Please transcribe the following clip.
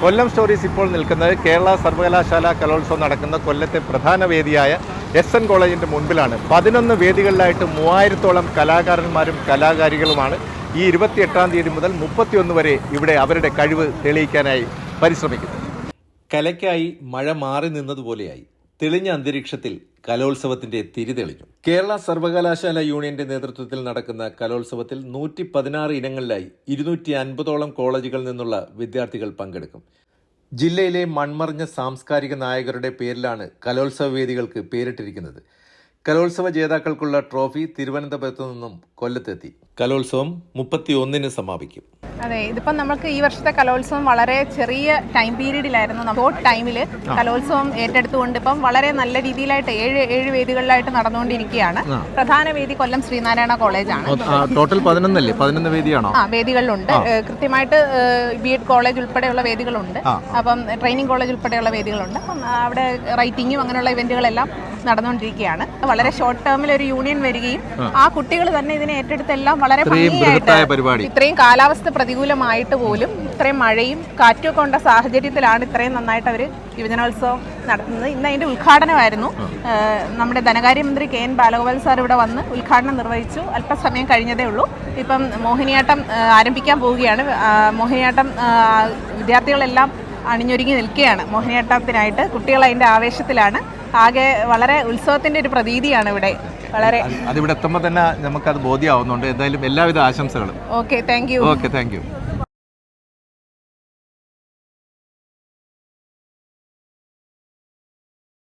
കൊല്ലം stories ഇപ്പോൾ നിൽക്കുന്നത് കേരള സർവകലാശാല കലോത്സവം നടക്കുന്ന കൊല്ലത്തെ പ്രധാന വേദിയായ എസ് എൻ കോളേജിന്റെ മുൻപിലാണ്. പതിനൊന്ന് വേദികളിലായിട്ട് മൂവായിരത്തോളം കലാകാരന്മാരും കലാകാരികളുമാണ് ഈ ഇരുപത്തിയെട്ടാം തീയതി മുതൽ മുപ്പത്തിയൊന്ന് വരെ ഇവിടെ അവരുടെ കഴിവ് തെളിയിക്കാനായി പരിശ്രമിക്കുന്നത്. കലയ്ക്കായി മഴ മാറി നിന്നതുപോലെയായി. തെളിഞ്ഞ അന്തരീക്ഷത്തിൽ കലോത്സവത്തിന്റെ തിരിതെളിഞ്ഞു. കേരള സർവകലാശാല യൂണിയന്റെ നേതൃത്വത്തിൽ നടക്കുന്ന കലോത്സവത്തിൽ നൂറ്റി പതിനാറ് ഇനങ്ങളിലായി ഇരുന്നൂറ്റി അൻപതോളം കോളേജുകളിൽ നിന്നുള്ള വിദ്യാർത്ഥികൾ പങ്കെടുക്കും. ജില്ലയിലെ മൺമറിഞ്ഞ സാംസ്കാരിക നായകരുടെ പേരിലാണ് കലോത്സവ വേദികൾക്ക് പേരിട്ടിരിക്കുന്നത്. കലോത്സവ ജേതാക്കൾക്കുള്ള ട്രോഫി തിരുവനന്തപുരത്തു നിന്നും കൊല്ലത്തെത്തി. കലോത്സവം മുപ്പത്തി ഒന്നിന് സമാപിക്കും. അതെ ഇതിപ്പം നമുക്ക് ഈ വർഷത്തെ കലോത്സവം വളരെ ചെറിയ ടൈം പീരീഡിലായിരുന്നു ഷോർട്ട് ടൈമിൽ കലോത്സവം ഏറ്റെടുത്തുകൊണ്ട് ഇപ്പം വളരെ നല്ല രീതിയിലായിട്ട് ഏഴ് ഏഴ് വേദികളിലായിട്ട് നടന്നുകൊണ്ടിരിക്കുകയാണ്. പ്രധാന വേദി കൊല്ലം ശ്രീനാരായണ കോളേജാണ്. ടോട്ടൽ പതിനൊന്നല്ലേ? പതിനൊന്ന് വേദിയാണോ? ആ വേദികളിലുണ്ട്. കൃത്യമായിട്ട് ബി എഡ് കോളേജ് ഉൾപ്പെടെയുള്ള വേദികളുണ്ട്. അപ്പം ട്രെയിനിങ് കോളേജ് ഉൾപ്പെടെയുള്ള വേദികളുണ്ട്. അപ്പം അവിടെ റൈറ്റിങ്ങും അങ്ങനെയുള്ള ഇവന്റുകളെല്ലാം നടന്നുകൊണ്ടിരിക്കുകയാണ്. വളരെ ഷോർട്ട് ടേമിൽ ഒരു യൂണിയൻ വരികയും ആ. കുട്ടികൾ തന്നെ ഇതിനെ ഏറ്റെടുത്തെല്ലാം വളരെ. ഭംഗിയായിട്ട് ഇത്രയും കാലാവസ്ഥ പ്രതികൂലമായിട്ട് പോലും ഇത്രയും മഴയും കാറ്റും ഒക്കെ ഉണ്ട സാഹചര്യത്തിലാണ് ഇത്രയും നന്നായിട്ട് അവർ യുവജനോത്സവം നടത്തുന്നത്. ഇന്ന് അതിന്റെ ഉദ്ഘാടനമായിരുന്നു. നമ്മുടെ ധനകാര്യമന്ത്രി കെ എൻ ബാലഗോപാൽ സാർ ഇവിടെ വന്ന് ഉദ്ഘാടനം നിർവഹിച്ചു. അല്പസമയം കഴിഞ്ഞതേ ഉള്ളൂ. ഇപ്പം മോഹിനിയാട്ടം ആരംഭിക്കാൻ പോവുകയാണ്. മോഹിനിയാട്ടം വിദ്യാർത്ഥികളെല്ലാം അണിഞ്ഞൊരുങ്ങി നിൽക്കുകയാണ്. മോഹിനിയാട്ടത്തിനായിട്ട് കുട്ടികൾ അതിന്റെ ആവേശത്തിലാണ്. ആകെ വളരെ ഉത്സവത്തിന്റെ ഒരു പ്രതീതിയാണ് ഇവിടെ. വളരെ അതിവിടെ എത്തുമ്പോൾ തന്നെ നമുക്ക് അത് ബോധ്യമാവുന്നുണ്ട് എന്തായാലും എല്ലാവിധ ആശംസകളും. Okay thank you okay thank you